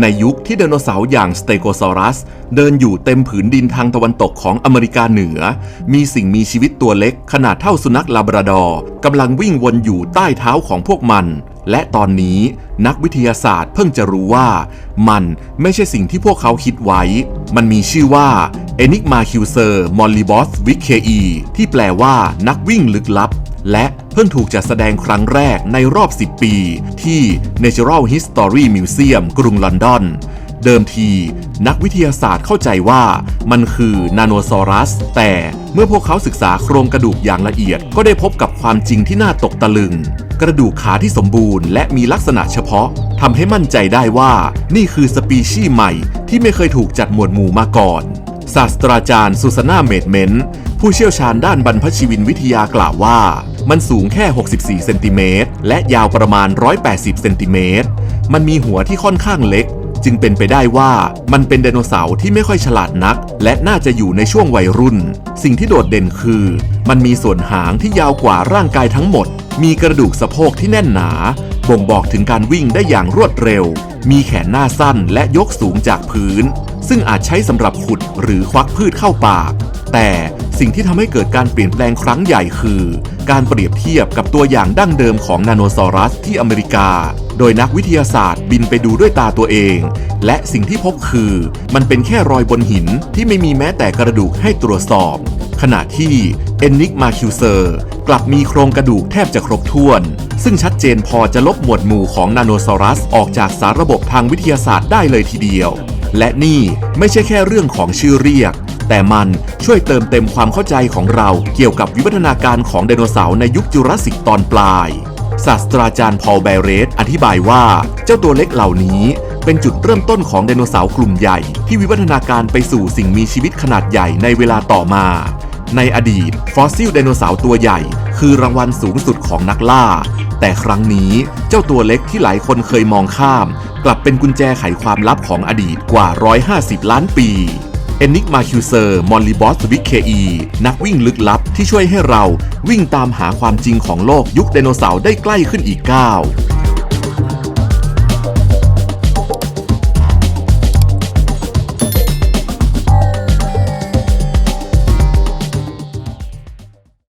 ในยุคที่ไดโนเสาร์อย่างสเตโกซอรัส เดินอยู่เต็มผืนดินทางตะวันตกของอเมริกาเหนือ มีสิ่งมีชีวิตตัวเล็กขนาดเท่าสุนัขลาบราดอร์กำลังวิ่งวนอยู่ใต้เท้าของพวกมัน และตอนนี้นักวิทยาศาสตร์เพิ่งจะรู้ว่า มันไม่ใช่สิ่งที่พวกเขาคิดไว้ มันมีชื่อว่า Enigma c u s e r m o l l i b o s v i c e ที่แปลว่านักวิ่งลึกลับ และ พิ่งถูกจัดแสดงครั้งแรกในรอบ 10 ปี ที่ Natural History Museum กรุงลอนดอน เดิมที นักวิทยาศาสตร์เข้าใจว่ามันคือนาโนซอรัส แต่เมื่อพวกเขาศึกษาโครงกระดูกอย่างละเอียด ก็ได้พบกับความจริงที่น่าตกตะลึง กระดูกขาที่สมบูรณ์และมีลักษณะเฉพาะทำให้มั่นใจได้ว่านี่คือสปีชีส์ใหม่ที่ไม่เคยถูกจัดหมวดหมู่มาก่อนศาสตราจารย์ซูซาน่าเมดเมนต์ผู้เชี่ยวชาญด้านบรรพชีวินวิทยากล่าวว่า มันสูงแค่ 64 เซนติเมตรและยาวประมาณ 180 เซนติเมตร มันมีหัวที่ค่อนข้างเล็ก จึงเป็นไปได้ว่ามันเป็นไดโนเสาร์ที่ไม่ค่อยฉลาดนัก และน่าจะอยู่ในช่วงวัยรุ่น สิ่งที่โดดเด่นคือ มันมีส่วนหางที่ยาวกว่าร่างกายทั้งหมด มีกระดูกสะโพกที่แน่นหนา บ่งบอกถึงการวิ่งได้อย่างรวดเร็ว มีแขนหน้าสั้นและยกสูงจากพื้น ซึ่งอาจใช้สำหรับขุดหรือควักพืชเข้าปาก แต่ สิ่งที่ทำให้เกิดการเปลี่ยนแปลงครั้งใหญ่คือ การเปรียบเทียบกับตัวอย่างดั้งเดิมของนาโนซอรัสที่อเมริกา โดยนักวิทยาศาสตร์บินไปดูด้วยตาตัวเอง และสิ่งที่พบคือ มันเป็นแค่รอยบนหินที่ไม่มีแม้แต่กระดูกให้ตรวจสอบ ขณะที่ Enigma c u s e r กลับมีโครงกระดูกแทบจะครบถ้วน ซึ่งชัดเจนพอจะลบหมวดหมู่ของนาโนซอรัสออกจากสารระบบทางวิทยาศาสตร์ได้เลยทีเดียว และนี่ไม่ใช่แค่เรื่องของชื่อเรียก แต่มันช่วยเติมเต็มความเข้าใจของเราเกี่ยวกับวิวัฒนาการของไดโนเสาร์ในยุคจูราสสิกตอนปลาย ศาสตราจารย์พอลแบเรสอธิบายว่าเจ้าตัวเล็กเหล่านี้เป็นจุดเริ่มต้นของไดโนเสาร์กลุ่มใหญ่ที่วิวัฒนาการไปสู่สิ่งมีชีวิตขนาดใหญ่ในเวลาต่อมา ในอดีต ฟอสซิลไดโนเสาร์ตัวใหญ่ คือรางวัลสูงสุดของนักล่า แต่ครั้งนี้เจ้าตัวเล็กที่หลายคนเคยมองข้าม กลับเป็นกุญแจไขความลับของอดีตกว่า 150 ล้านปี Enigma c u s e r m o l l i b o s v i c e นักวิ่งลึกลับที่ช่วยให้เราวิ่งตามหาความจริงของโลกยุคไดโนเสาร์ได้ใกล้ขึ้นอีกก้าว